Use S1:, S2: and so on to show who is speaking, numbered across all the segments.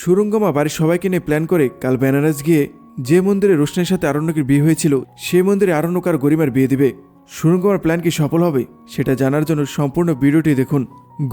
S1: সুরঙ্গমা বাড়ির সবাইকে নিয়ে প্ল্যান করে কাল বেনারস গিয়ে যে মন্দিরে রোশনের সাথে আরণ্যকের বিয়ে হয়েছিল সেই মন্দিরে আরণ্যক আর গরিমার বিয়ে দিবে। সুরঙ্গমার প্ল্যান কি সফল হবে, সেটা জানার জন্য সম্পূর্ণ ভিডিওটি দেখুন।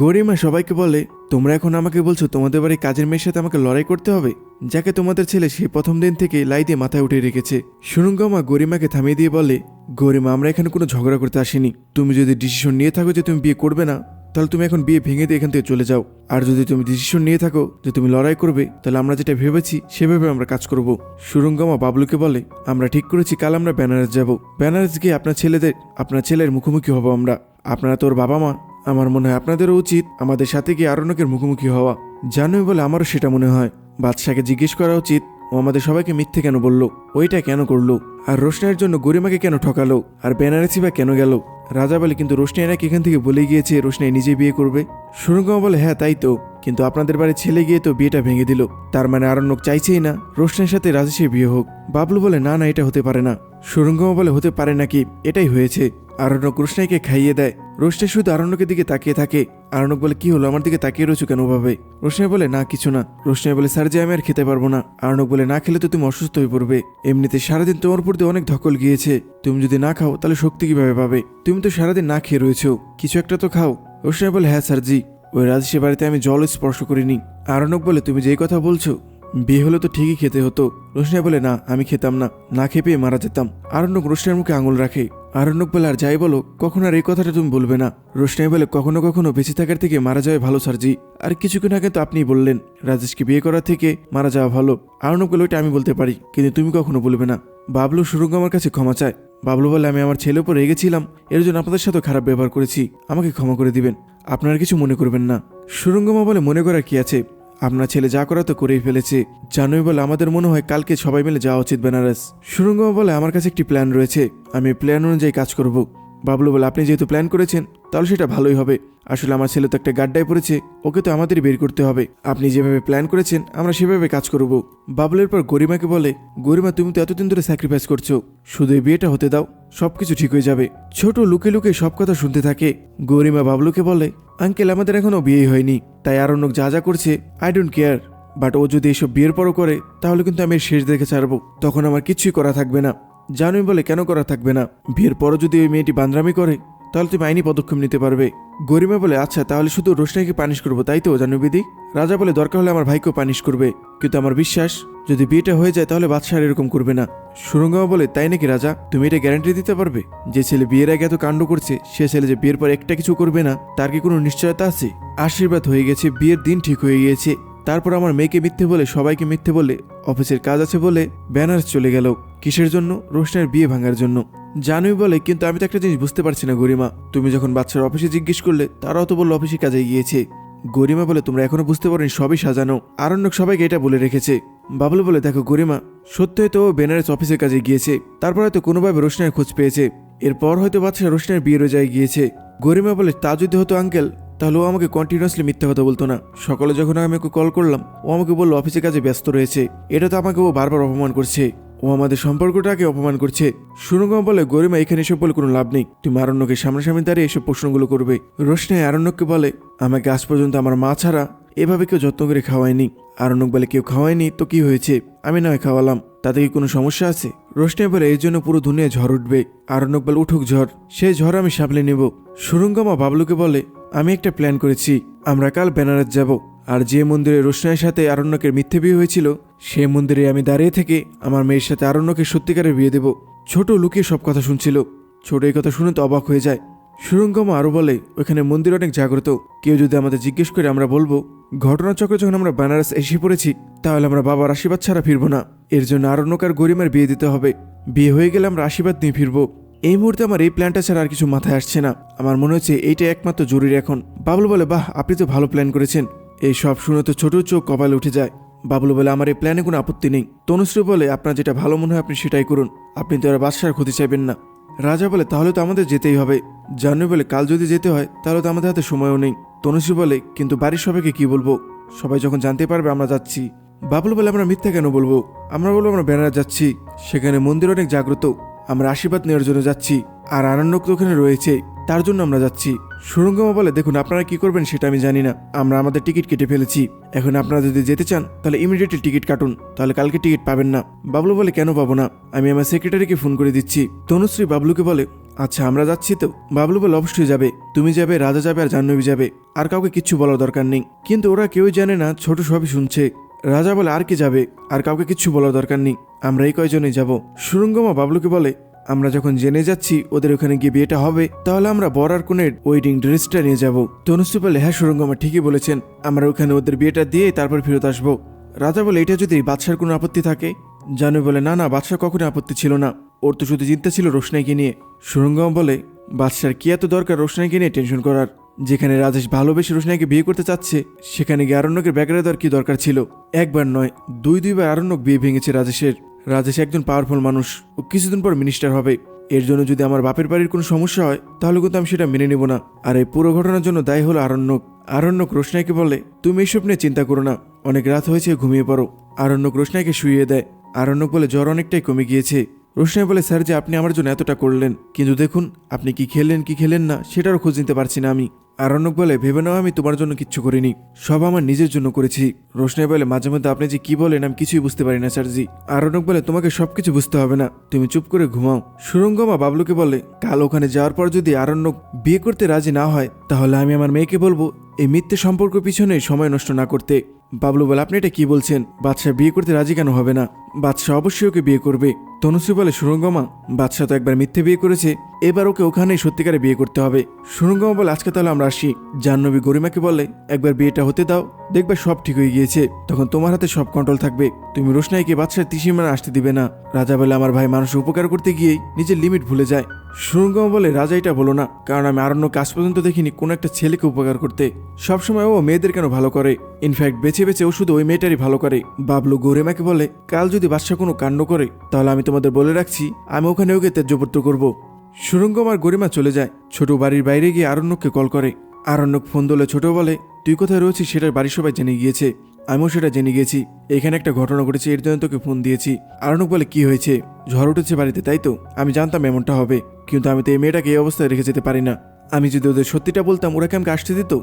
S1: গরিমা সবাইকে বলে, তোমরা এখন আমাকে বলছো তোমাদের বাড়ির কাজের মেয়ের সাথে আমাকে লড়াই করতে হবে? যাকে তোমাদের ছেলে সে প্রথম দিন থেকে লাই দিয়ে মাথায় উঠে রেখেছে। সুরঙ্গমা গরিমাকে থামিয়ে দিয়ে বলে, গরিমা, আমরা এখানে কোনো ঝগড়া করতে আসিনি। তুমি যদি ডিসিশন নিয়ে থাকো যে তুমি বিয়ে করবে না তাহলে তুমি এখন বিয়ে ভেঙে দিয়ে এখান থেকে চলে যাও। আর যদি তুমি ডিসিশন নিয়ে থাকো যে তুমি লড়াই করবে, তাহলে আমরা যেটা ভেবেছি, সেভাবে আমরা কাজ করব। সুরঙ্গমা বাবলুকে বলে, আমরা ঠিক করেছি, কাল আমরা বেনারস যাব। বেনারস গিয়ে আপনার ছেলেদের, আপনার ছেলের মুখোমুখি হব আমরা। আপনারা তোর বাবা মা আমার মনে হয় আপনাদেরও উচিত আমাদের সাথে গিয়ে আরণ্যকের মুখোমুখি হওয়া। জানোই বলে আমারও সেটা মনে হয়। বাদশাকে জিজ্ঞেস করা উচিত ও আমাদের সবাইকে মিথ্যে কেন বলল? ওইটা কেন করল? আর রোশনাইয়ের জন্য গরিমাকে কেন ঠকালো? আর বেনারসি বা কেন গেল? রাজা বলে, কিন্তু রোশনাই নাকি এখান থেকে বলে গিয়েছে রোশনাই নিজে বিয়ে করবে? সুরঙ্গমা বলে হ্যাঁ তাই তো। কিন্তু আপনাদের বাড়ির ছেলে গিয়ে তো বিয়েটা ভেঙে দিল। তার মানে আরণ্যক চাইছেই না। রোশনের সাথে রাজেশের বিয়ে হোক। বাবলু বলে, না না, এটা হতে পারে না। সুরঙ্গমা বলে, হতে পারে নাকি? এটাই হয়েছে। আরণ্যক রোশনাইকে খাইয়ে দেয়। রোশনাই শুধু আরণ্যকের দিকে তাকিয়ে থাকে। আরণ্যক বলে, কি হলো? আমার দিকে তাকিয়ে রয়েছো কেন ভাবে রোশনাই বলে, না, কিছু না। রোশনাই বলে, স্যার যে আমি আর খেতে পারব না। আরণ্যক বলে, না খেলে তো তুমি অসুস্থ হয়ে পড়বে। এমনিতে সারাদিন তোমার দিয়ে অনেক ধকল গিয়েছে। তুমি যদি না খাও, তাহলে শক্তি কীভাবে পাবে? তুমি তো সারাদিন না খেয়ে রয়েছো। কিছু একটা তো খাও। রোশনাই বলে হ্যাঁ স্যারজি ওই রাজেশের বাড়িতে আমি জল স্পর্শ করিনি। আরণ্যক বলে, তুমি যেই কথা বলছো, বিয়ে হলে তো ঠিকই খেতে হতো। রোশনাই বলে, না, আমি খেতাম না। না খেয়ে পেয়ে মারা যেতাম। আরণ্যক রোশনাইয়ের মুখে আঙুল রাখে। আরণ্যক বলে আর যাই বলো, কখন আর এই কথাটা তুমি বলবে না? রোশনাই বলে, কখনো কখনো বেঁচে থাকার থেকে মারা যাওয়া ভালো সার্জি আর কিছুক্ষণ আগে তো আপনিই বললেন, রাজেশকে বিয়ে করার থেকে মারা যাওয়া ভালো। আরণ্যক বলে ওইটা আমি বলতে পারি, কিন্তু তুমি কখনো বলবে না। বাবলু সুরঙ্গ আমার কাছে ক্ষমা চায়। বাবলু বলে, আমি আমার ছেলের উপর রেগেছিলাম এর জন্য আপনাদের সাথে খারাপ ব্যবহার করেছি। আমাকে ক্ষমা করে দিবেন, আপনারা কিছু মনে করবেন না। সুরঙ্গমা বলে, মনে করার কি আছে? আপনার ছেলে যা করা তো করেই ফেলেছে। জানোই বলে আমাদের মনে হয় কালকে সবাই মিলে যাওয়া উচিত বেনারস। সুরঙ্গমা বলে, আমার কাছে একটি প্ল্যান রয়েছে। আমি প্ল্যান অনুযায়ী কাজ করব। বাবলু বলে, আপনি যেহেতু প্ল্যান করেছেন, তাহলে সেটা ভালোই হবে। আসলে আমার ছেলে তো একটা গাড্ডায় পড়েছে, ওকে তো আমাদেরই বের করতে হবে। আপনি যেভাবে প্ল্যান করেছেন, আমরা সেভাবে কাজ করব। বাবলুর পর গরিমাকে বলে, গরিমা, তুমি তো এতদিন ধরে স্যাক্রিফাইস করছ। শুধু এই বিয়েটা হতে দাও, সবকিছু ঠিক হয়ে যাবে। ছোট লুকে লুকে সব কথা শুনতে থাকে। গরিমা বাবলুকে বলে, আঙ্কেল, আমাদের এখনও বিয়েই হয়নি, তাই আর অন্য যা যা করছে আই ডোন্ট কেয়ার বাট ও যদি এসব বিয়ের পরও করে, তাহলে কিন্তু আমি শেষ দেখে ছাড়বো। তখন আমার কিছুই করা থাকবে না। জানুই বলে কেন করা থাকবে না। বিয়ের পরও যদি ওই মেয়েটি বান্দ্রামি করে, তাহলে তুমি আইনি পদক্ষেপ নিতে পারবে। গরিমা বলে আচ্ছা তাহলে শুধু রোশনাইকে পানিশ করব, তাই তো জানুবিদি রাজা বলে, দরকার হলে আমার ভাইকেও পানিশ করবে। কিন্তু আমার বিশ্বাস, যদি বিয়েটা হয়ে যায়, তাহলে বাদশাহ এরকম করবে না। সুরঙ্গামা বলে, তাই নাকি রাজা? তুমি এটা গ্যারান্টি দিতে পারবে? যে ছেলে বিয়ের আগে এত কাণ্ড করছে, সে ছেলে যে বিয়ের পর একটা কিছু করবে না, তার কি কোনো নিশ্চয়তা আছে? আশীর্বাদ হয়ে গেছে, বিয়ের দিন ঠিক হয়ে গিয়েছে। তারপর আমার মেয়েকে মিথ্যে বলে, সবাইকে মিথ্যে বলে, অফিসের কাজ আছে বলে ব্যানার চলে গেল। কিসের জন্য? রোশনের বিয়ে ভাঙার জন্য। জানুই বলে, কিন্তু আমি তো একটা জিনিস বুঝতে পারছি না গরিমা। তুমি যখন বাচ্চার অফিসে জিজ্ঞেস করলে, তারাও তো বলল অফিসে কাজে গিয়েছে। গরিমা বলে, তোমরা এখনও বুঝতে পারোনি, সবই সাজানো। আরণ্যক সবাইকে এটা বলে রেখেছে। বাবলু বলে, দেখো গরিমা, সত্যি হয়তো ও বেনারস অফিসের কাজে গিয়েছে। তারপর হয়তো কোনোভাবে রোশনের খোঁজ পেয়েছে। এরপর হয়তো বাচ্চা রোশনের বিয়ের যায় গিয়েছে। গরিমা বলে, তা যদি হতো আঙ্কেল, তাহলে ও আমাকে কন্টিনিউয়াসলি মিথ্যা কথা বলতো না। সকালে যখন আমি ওকে কল করলাম, ও আমাকে বলল অফিসে কাজে ব্যস্ত রয়েছে। এটা তো আমাকে ও বারবার অপমান করছে। ও আমাদের সম্পর্কটাকে অপমান করছে। সুরঙ্গম বলে গরিমা এখানে এসব বলে কোনো লাভ নেই। তুমি আরণ্যকে সামনাসামনি দাঁড়িয়ে এসব প্রশ্নগুলো করবে। রোশনাই আরণ্যককে বলে, আমাকে আজ পর্যন্ত আমার মা ছাড়া এভাবে কেউ যত্ন করে খাওয়ায়নি। আরণ্যক বলে, কেউ খাওয়ায়নি? তো কি হয়েছে? আমি নয় খাওয়ালাম। তাতে কি কোনো সমস্যা আছে? রোশনাই বলে এই জন্য পুরো দুনিয়া ঝড় উঠবে। আরণ্যক বলে, উঠুক ঝড়। সেই ঝড় আমি সামলে নেব। সুরঙ্গমা বাবলুকে বলে, আমি একটা প্ল্যান করেছি। আমরা কাল বেনারস যাব। আর যে মন্দিরে রোশনাইয়ের সাথে আরণ্যকের মিথ্যে বিয়ে হয়েছিল সে মন্দিরে আমি দাঁড়িয়ে থেকে আমার মেয়ের সাথে আরণ্যকে সত্যিকারের বিয়ে দেব। ছোট লুকিয়ে সব কথা শুনছিল। ছোট এই কথা শুনে তো অবাক হয়ে যায়। সুরঙ্গমা আরও বলে, ওখানে মন্দির অনেক জাগ্রত। কেউ যদি আমাদের জিজ্ঞেস করে আমরা বলব, ঘটনাচক্রে যখন আমরা বেনারস এসে পড়েছি, তাহলে আমরা বাবার আশীর্বাদ ছাড়া ফিরব না। এর জন্য আরণ্যকার গরিমার বিয়ে দিতে হবে। বিয়ে হয়ে গেলে আমরা আশীর্বাদ নিয়ে ফিরবো। এই মুহূর্তে আমার এই প্ল্যানটা ছাড়া আর কিছু মাথায় আসছে না। আমার মনে হচ্ছে এইটা একমাত্র জরুরি এখন। বাবলু বলে, বাহ, আপনি তো ভালো প্ল্যান করেছেন। এই সব শুনে তো ছোট চোখ কপালে উঠে যায়। বাবলু বলে, আমার এই প্ল্যানে কোনো আপত্তি নেই। তনুশ্রী বলে, আপনার যেটা ভালো মনে হয় আপনি সেটাই করুন। আপনি তো আর বাদশার ক্ষতি চাইবেন না। রাজা বলে, তাহলে তো আমাদের যেতেই হবে। জানু বলে, কাল যদি যেতে হয়, তাহলে তো আমাদের হাতে সময়ও নেই। তনুশ্রী বলে, কিন্তু বাড়ির সবাইকে কি বলব? সবাই যখন জানতে পারবে, আমরা যাচ্ছি। বাবলু বলে, আমরা মিথ্যা কেন বলব? আমরা বলব, আমরা বেনারস যাচ্ছি। সেখানে মন্দির অনেক জাগ্রত। আমরা আশীর্বাদ নেওয়ার জন্য যাচ্ছি। আর আনন্দ ওখানে রয়েছে। তার জন্য আমরা যাচ্ছি। সুরঙ্গমা বলে দেখুন আপনারা কি করবেন সেটা আমি জানি না। আমরা আমাদের টিকিট কেটে ফেলেছি। এখন আপনারা যদি যেতে চান, তাহলে ইমিডিয়েটলি টিকিট কাটুন। তাহলে কালকে টিকিট পাবেন না। বাবলু বলে, কেন পাবো না? আমি আমার সেক্রেটারিকে ফোন করে দিচ্ছি। তনুশ্রী বাবলুকে বলে আচ্ছা আমরা যাচ্ছি তো। বাবলু বলে, অবশ্যই যাবে। তুমি যাবে, রাজা যাবে আর জাহ্নবী যাবে। আর কাউকে কিচ্ছু বলার দরকার নেই। কিন্তু ওরা কেউই জানে না, ছোট সবই শুনছে। রাজা বলে, আর কে যাবে? আর কাউকে কিচ্ছু বলার দরকার নেই। আমরা এই কয়জনই যাব। সুরঙ্গমা বাবলুকে বলে আমরা যখন জেনে যাচ্ছি ওদের ওখানে গিয়ে বিয়েটা হবে, তাহলে আমরা বর আর কোনের ওয়েডিং ড্রেসটা নিয়ে যাব। তনুশ্রী বলে হ্যাঁ সুরঙ্গমা ঠিকই বলেছেন, আমরা ওখানে ওদের বিয়েটা দিয়ে তারপর ফেরত আসব। রাজা বলে, এটা যদি বাদশার কোনো আপত্তি থাকে? জানু বলে, না না, বাদশার কখনো আপত্তি ছিল না। ওর তো শুধু চিন্তা ছিল রোশনাইকে নিয়ে। সুরঙ্গম বলে, বাদশার কি এত দরকার রোশনাইকে নিয়ে টেনশন করার? যেখানে রাজেশ ভালোবেসে রোশনাইকে বিয়ে করতে চাচ্ছে, সেখানে গিয়ে আরণ্যকের ব্যাগরে দেওয়ার কি দরকার ছিল? একবার নয়, দুই দুইবার আরণ্যক বিয়ে ভেঙেছে রাজেশের। রাজেশ একজন পাওয়ারফুল মানুষ ও কিছুদিন পর মিনিস্টার হবে। এর জন্য যদি আমার বাপের বাড়ির কোনো সমস্যা হয়, তাহলে কিন্তু আমি সেটা মেনে নেব না। আর এই পুরো ঘটনার জন্য দায়ী হলো আরণ্যক। আরণ্যক রোশনাইকে বলে, তুমি এইসব নিয়ে চিন্তা করো না। অনেক রাত হয়েছে, ঘুমিয়ে পড়ো। আরণ্যক রোশনাইকে শুইয়ে দেয়। আরণ্যক বলে, জ্বর অনেকটাই কমে গিয়েছে। রোশনাই বলে, স্যার যে আপনি আমার জন্য এতটা করলেন, কিন্তু দেখুন, আপনি কি খেললেন কি খেলেন না, সেটারও খোঁজ নিতে পারছি না আমি। আরণ্যক বলে ভেবে নাও আমি তোমার জন্য কিচ্ছু করিনি। সব আমার নিজের জন্য করেছি। রোশনাই বলে, মাঝে মধ্যে আপনি যে কি বলেন আমি কিছুই বুঝতে পারি না, স্যারজি। আরণ্যক বলে, তোমাকে সবকিছু বুঝতে হবে না, তুমি চুপ করে ঘুমাও। সুরঙ্গমা বাবলুকে বলে, কাল ওখানে যাওয়ার পর যদি আরণ্যক বিয়ে করতে রাজি না হয়, তাহলে আমি আমার মেয়েকে বলব, এই মিথ্যে সম্পর্ক পিছনে সময় নষ্ট না করতে। বাবলু বলে, আপনি এটা কি বলছেন? বাদশাহ বিয়ে করতে রাজি কেন হবে না? বাদশাহ অবশ্যই ওকে বিয়ে করবে। তনুশ্রী বলে, সুরঙ্গমা, বাদশাহ তো একবার মিথ্যে বিয়ে করেছে। এবার ওকে ওখানেই সত্যিকারে বিয়ে করতে হবে। সুরঙ্গমা বলে, আজকে তাহলে আমরা আসি। জাহ্নবী গরিমাকে বলে, একবার বিয়েটা হতে দাও, দেখবে সব ঠিক হয়ে গিয়েছে। তখন তোমার হাতে সব কন্ট্রোল থাকবে। তুমি রোশনাইকে বাদশাহ ত্রিসীমানা আসতে দিবে না। রাজা বলে, আমার ভাই মানুষের উপকার করতে গিয়েই নিজের লিমিট ভুলে যায়। সুরঙ্গমা বলে, রাজা এটা বলো না, কারণ আমি আরণ্য কাজ পর্যন্ত দেখিনি, কোনো একটা ছেলেকে উপকার করতে। সবসময় ও মেয়েদের কেন ভালো করে? ইনফ্যাক্ট বেছে বেছে ও শুধু ওই মেয়েটারই ভালো করে। বাবলু গরিমাকে বলে, কাল যদি বাদশাহ কোনো কাণ্ড করে, তাহলে আমি তোমাদের বলে রাখছি, আমি ওখানে ওকে ত্যায্যপত্র করব। সুরঙ্গম আর গরিমা চলে যায়, ছোট বাড়ির বাইরে গিয়ে আরণ্যককে কল করে। আরণ্যক ফোন দিলে ছোট বলে, তুই কোথায় রয়েছিস সেটার বাড়ির সবাই জেনে গিয়েছে। আমিও সেটা জেনে গিয়েছি। এখানে একটা ঘটনা ঘটেছে, এর জন্য তোকে ফোন দিয়েছি। আরণ্যক বলে, কি হয়েছে? ঝড় উঠেছে বাড়িতে, তাই তো? আমি জানতাম এমনটা হবে, কিন্তু আমি তো এই মেয়েটাকে এই অবস্থায় রেখে যেতে পারি না। আমি যদি ওদের সত্যিটা বলতাম, ওরা কি আমাকে আসতে দিত?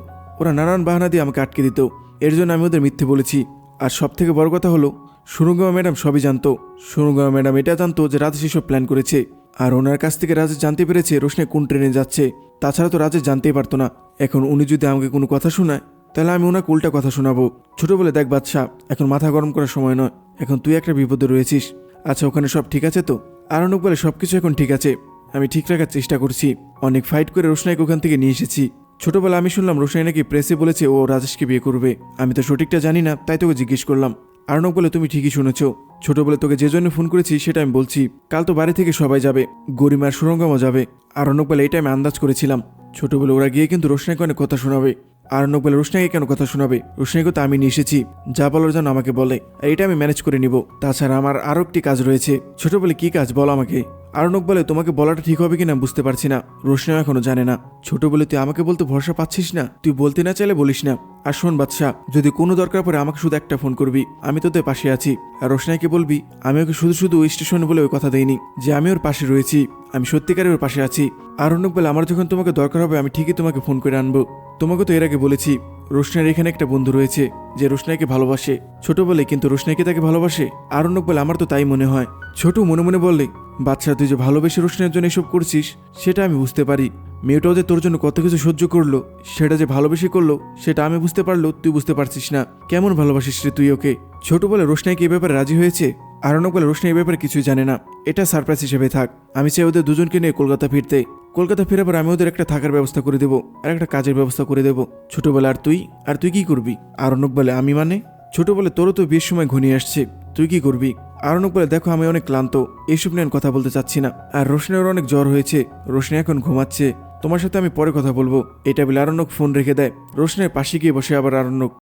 S1: ওরা নানান বাহানা দিয়ে আমাকে আটকে দিত। এর জন্য আমি ওদের মিথ্যে বলেছি। আর সব থেকে বড় কথা হলো সুরঙ্গমা ম্যাডাম সবই জানতো। সুরঙ্গমা ম্যাডাম এটা জানতো যে রাজেশ এসব প্ল্যান করেছে। আর ওনার কাছ থেকে রাজেশ জানতে পেরেছে, রোশনে কোন ট্রেনে যাচ্ছে। তাছাড়া তো রাজেশ জানতেই পারতো না। এখন উনি যদি আমাকে কোনো কথা শোনায় তাহলে আমি ওনাকে উল্টা কথা শোনাবো। ছোট বলে দেখ বাচ্চা এখন মাথা গরম করার সময় নয়। এখন তুই একটা বিপদে রয়েছিস। আচ্ছা ওখানে সব ঠিক আছে তো? আরণক বলে সব কিছু এখন ঠিক আছে। আমি ঠিক রাখার চেষ্টা করছি। অনেক ফাইট করে রোশনাইকে ওখান থেকে নিয়ে এসেছি। ছোটবেলা আমি শুনলাম রোশনাই নাকি প্রেসে বলেছে ও রাজেশকে বিয়ে করবে। আমি তো সঠিকটা জানি না, তাই তোকে জিজ্ঞেস করলাম। আরণক বলে, তুমি ঠিকই শুনেছ। ছোট বলে তোকে যে জন্য ফোন করেছি, সেটা আমি বলছি। কাল তো বাড়ি থেকে সবাই যাবে। গরিমার সুরঙ্গমও যাবে। আরণক বলে এটা আমি আন্দাজ করেছিলাম। ছোট বলে ওরা গিয়ে কিন্তু রোশনাইকে অনেক কথা শোনাবে। আরণ্যক বলে রোশনাইকে কেন কথা শোনাবে? রোশনাইকে তো আমি নিয়ে এসেছি। যা বলার জন্য আমাকে বলে। আর এটা আমি ম্যানেজ করে নিব। তাছাড়া আমার আরও একটি কাজ রয়েছে। ছোট বলে কি কাজ বলো আমাকে? আরণক বলে তোমাকে বলাটা ঠিক হবে কিনা বুঝতে পারছি না। রোশনাই এখনও জানে না। ছোট বলে তুই আমাকে বলতে ভরসা পাচ্ছিস না? তুই বলতে না চাইলে বলিস না। আর শোন বাদশাহ যদি কোনো দরকার পড়ে আমাকে শুধু একটা ফোন করবি। আমি তোদের পাশে আছি। আর রোশনাইকে বলবি, আমি ওকে শুধু শুধু ওই স্টেশনে বলে ওই কথা দেইনি, যে আমি ওর পাশে রয়েছি। আমি সত্যিকারের ওর পাশে আছি। আরণ্যক বলে আমার যখন তোমাকে দরকার হবে, আমি ঠিকই তোমাকে ফোন করে আনব। তোমাকে তো এর আগে বলেছি, রোশনাইয়ের এখানে একটা বন্ধু রয়েছে, যে রোশনাইকে ভালোবাসে। ছোট বলে কিন্তু রোশনাইকে তাকে ভালোবাসে আরণ্যক বলে আমার তো তাই মনে হয়। ছোট মনে মনে বললে বাচ্চা, তুই যে ভালোবেসে রোশনের জন্য এসব করছিস, সেটা আমি বুঝতে পারি। মেয়েটাও যে তোর জন্য কত কিছু সহ্য করল, সেটা যে ভালোবেসে করল, সেটা আমি বুঝতে পারল তুই বুঝতে পারছিস না। কেমন ভালোবাসিস রে তুই ওকে? ছোট বলে রোশনাই কি এ ব্যাপারে রাজি হয়েছে? রোশনাই এই ব্যাপারে কিছুই জানে না। এটা সারপ্রাইজ হিসেবে থাক। আমি চাই ওদের দুজনকে নিয়ে কলকাতা ফিরতে। কলকাতা ফেরার পর আমি ওদের একটা থাকার ব্যবস্থা করে দেবো আর একটা কাজের ব্যবস্থা করে দেবো। ছোটবেলা আর তুই? আর তুই কি করবি? আরণ্যক বলে, আমি মানে? ছোট বলে তোরও তো বিয়ের সময় ঘনিয়ে আসছে। তুই কি করবি? আরণক বলে, দেখো আমি অনেক ক্লান্ত। এইসব নিয়ে কথা বলতে চাচ্ছি না। আর রোশনের অনেক জ্বর হয়েছে। রোশনি এখন ঘুমাচ্ছে। তোমার সাথে আমি পরে কথা বলব। এটা বলে আরণ্যক ফোন রেখে দেয়। রোশনের পাশে গিয়ে বসে আবার আরণ্যক।